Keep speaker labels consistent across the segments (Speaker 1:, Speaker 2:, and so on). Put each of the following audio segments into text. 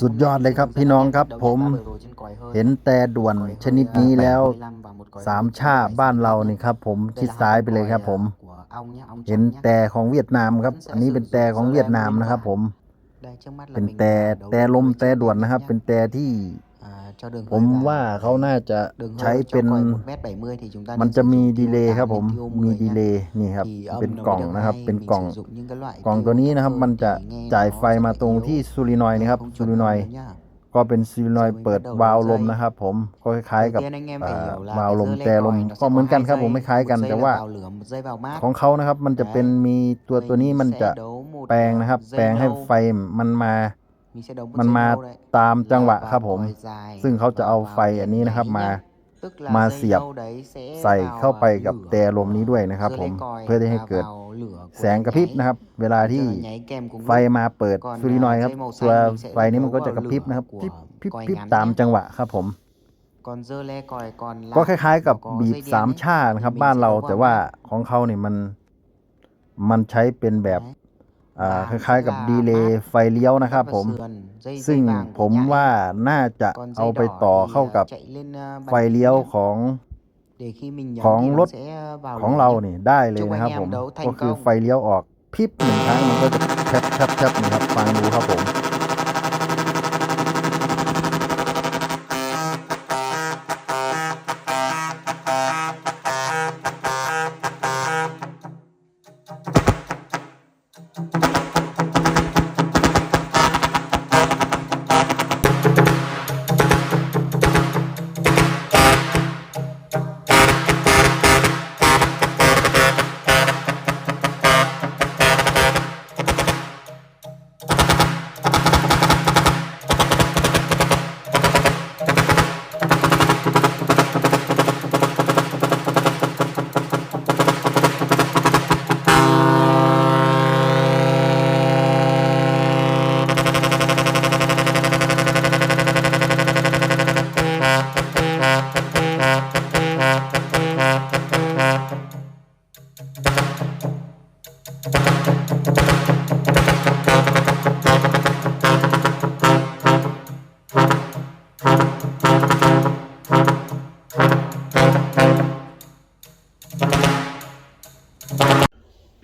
Speaker 1: สุดยอดเลยครับพี่น้องครับผมเห็นแต่ด่วนชนิดนี้แล้วสามชาบ้านเรานี่ครับ ผมชิดซ้ายไปเลยครับ ผม เห็นแต่ของเวียดนามครับ อันนี้เป็นแต่ของเวียดนามนะครับ ผมเป็นแต่แต่ลมแต่ด่วนนะครับ เป็นแต่ที่ ผมว่าเขาน่าจะใช้เป็นมันจะมีดีเลย์ครับผมมีดีเลย์นี่ครับเป็นกล่องนะครับเป็นกล่องกล่องตัวนี้นะครับ มันจะจ่ายไฟมาตรงที่ซูรินอยด์นะครับซูรินอยด์ก็เป็นซูรินอยด์เปิดวาล์วลมนะครับผมก็คล้ายๆกับเอ่อวาล์วลมแต่ลมก็เหมือนกันครับผมไม่คล้ายกันแต่ว่า ของเขานะครับมันจะเป็นมีตัวตัวนี้มันจะแปลงนะครับ แปลงให้ไฟมันมา มันมาตามจังหวะครับผม ซึ่งเขาจะเอาไฟอันนี้นะครับมามาเสียบใส่เข้าไปกับแต่ลมนี้ด้วยนะครับ ผมเพื่อที่ให้เกิดแสงกระพริบนะครับ เวลาที่ไฟมาเปิดซูรินอยด์ครับตัวไฟนี้มันก็จะกระพริบนะครับพริบพริบพริบตามจังหวะครับผมก็คล้ายๆ กับบีบสามชานะครับ บ้านเราแต่ว่าของเขาเนี่ยมันมันใช้เป็นแบบ อ่าคล้ายๆกับดีเลย์ไฟเลี้ยวนะครับผม ซึ่งผมว่าน่าจะเอาไปต่อเข้ากับไฟเลี้ยวของของรถของเราเนี่ยได้เลยนะครับผม ก็คือไฟเลี้ยวออกพริบหนึ่งครั้งมันก็จะแทบแทบแทบนะครับฟังดูครับผม thank you. เป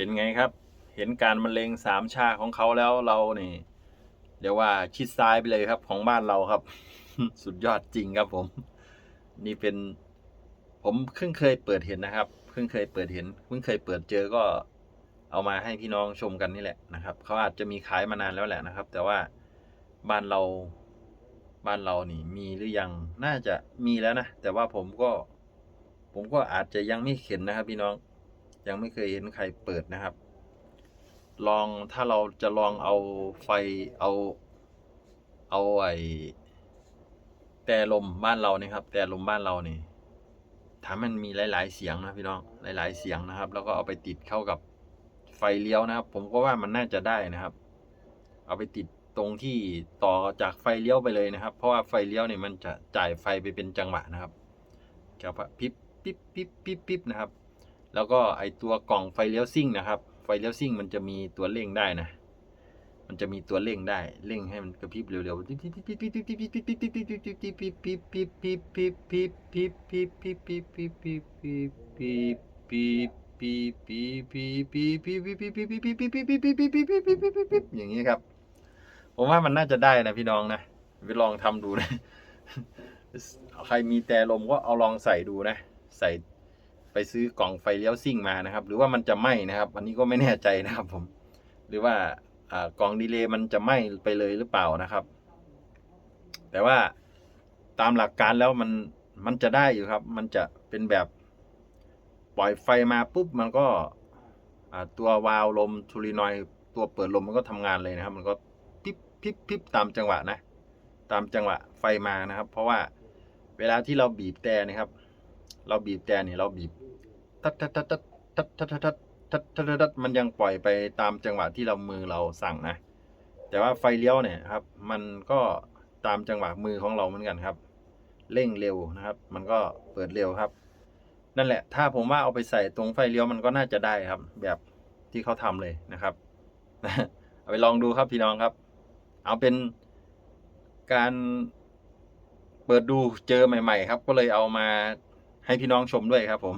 Speaker 1: ็นไงครับ เห็นการบรรเลงสามชาของเขาแล้วเรานี่เดี๋ยวว่าชิดซ้ายไปเลยครับของบ้านเราครับ สุดยอดจริงครับผม นี่เป็นผมเพิ่งเคยเปิดเห็นนะครับเพิ่งเคยเปิดเห็นเพิ่งเคยเปิดเจอก็เอามาให้พี่น้องชมกันนี่แหละนะครับเขาอาจจะมีขายมานานแล้วแหละนะครับ แต่ว่าบ้านเราบ้านเรานี่มีหรือยังน่าจะมีแล้วนะแต่ว่าผมก็ ผมก็อาจจะยังไม่เห็นนะครับ พี่น้องยังไม่เคยเห็นใครเปิดนะครับ ลองถ้าเราจะลองเอาไฟเอา เอาไอ แต่ลมบ้านเรานี่ครับ แต่ลมบ้านเรานี่ถ้ามันมีหลาย ๆ เสียงนะพี่น้องหลาย ๆ เสียงนะครับ แล้วก็เอาไปติดเข้ากับไฟเลี้ยวนะครับ ผมก็ว่ามันน่าจะได้นะครับ เอาไปติดตรงที่ต่อจากไฟเลี้ยวไปเลยนะครับ เพราะว่าไฟเลี้ยวเนี่ยมันจะจ่ายไฟไปเป็นจังหวะนะครับครับพิบปิ๊บปิ๊บปิ๊บปิ๊บนะครับ แล้วก็ไอตัวกล่องไฟเลี้ยวซิ่งนะครับ ไฟเลี้ยวซิ่งมันจะมีตัวเร่งได้นะ มันจะมีตัวเร่งได้เร่งให้มันกระพริบเร็วๆอย่างนี้ครับ ผมว่ามันน่าจะได้นะพี่น้องนะไปลองทำดูนะ ใครมีแต่ลมก็เอาลองใส่ดูนะ ใส่ไปซื้อกล่องไฟเลี้ยวซิ่งมานะครับ หรือว่ามันจะไหม้นะครับ อันนี้ก็ไม่แน่ใจนะครับผม หรือว่า กล่องดีเลย์มันจะไหม้ไปเลยหรือเปล่านะครับ แต่ว่าตามหลักการแล้วมันมันจะได้อยู่ครับ มันจะเป็นแบบปล่อยไฟมาปุ๊บมันก็ตัววาล์วลมทูรินอยตัวเปิดลมมันก็ทำงานเลยนะครับ มันก็พิบพิบพิบตามจังหวะนะ ตามจังหวะไฟมานะครับ เพราะว่าเวลาที่เราบีบแต่นะครับ เราบีบแต่เนี่ยเราบีบทัดทัดทัดทัดทัดทัดทัด ทัดทัดทัดมันยังปล่อยไปตามจังหวะที่เรามือเราสั่งนะ แต่ว่าไฟเลี้ยวเนี่ยครับ มันก็ตามจังหวะมือของเราเหมือนกันครับ เร่งเร็วนะครับ มันก็เปิดเร็วครับ นั่นแหละ ถ้าผมว่าเอาไปใส่ตรงไฟเลี้ยวมันก็น่าจะได้ครับ แบบที่เขาทำเลยนะครับ เอาไปลองดูครับพี่น้องครับ เอาเป็นการเปิดดูเจอใหม่ ๆ ครับ ก็เลยเอามาให้พี่น้องชมด้วยครับผม